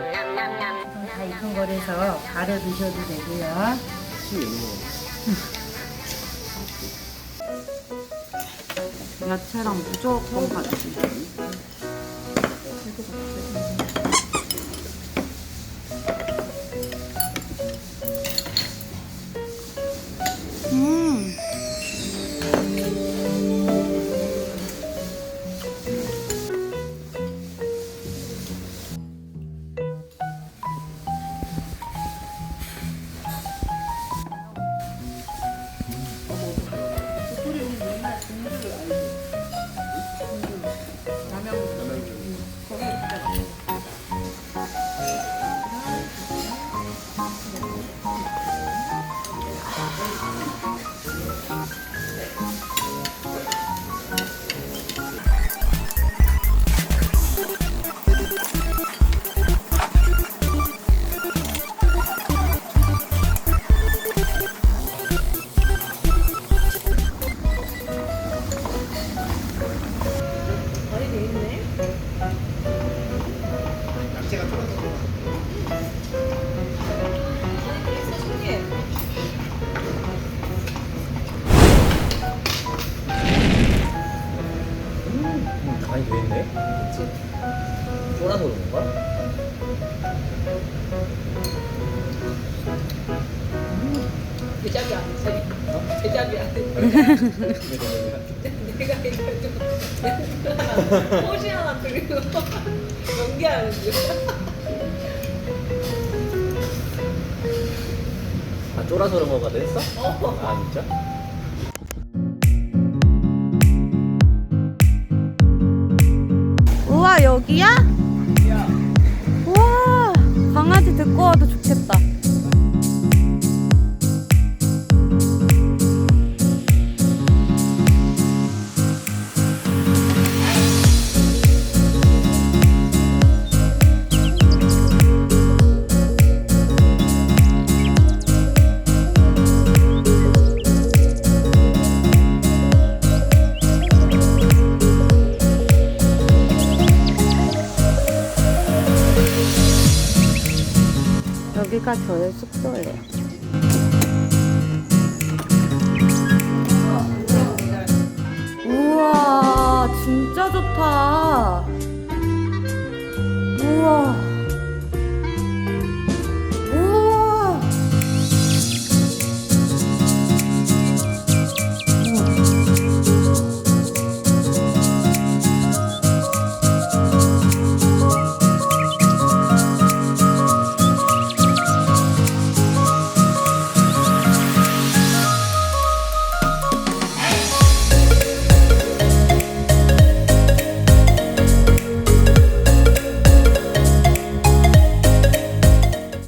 다 익은 거라서 바로 드셔도 되고요. 야채랑 무조건 같이. 좋은데? 그치? 쫄아서 그런가? 제작이 안 돼. 어? 제작이 안 돼. 내가 이거 좀 포시 하나 들고 연기하는 중. 아 쫄아서 그런 거가 됐어? 어. 아 진짜? 여기야? 우와 강아지 듣고 와도 좋겠다 여기가 저의 숙소예요. 우와, 진짜 좋다. 우와.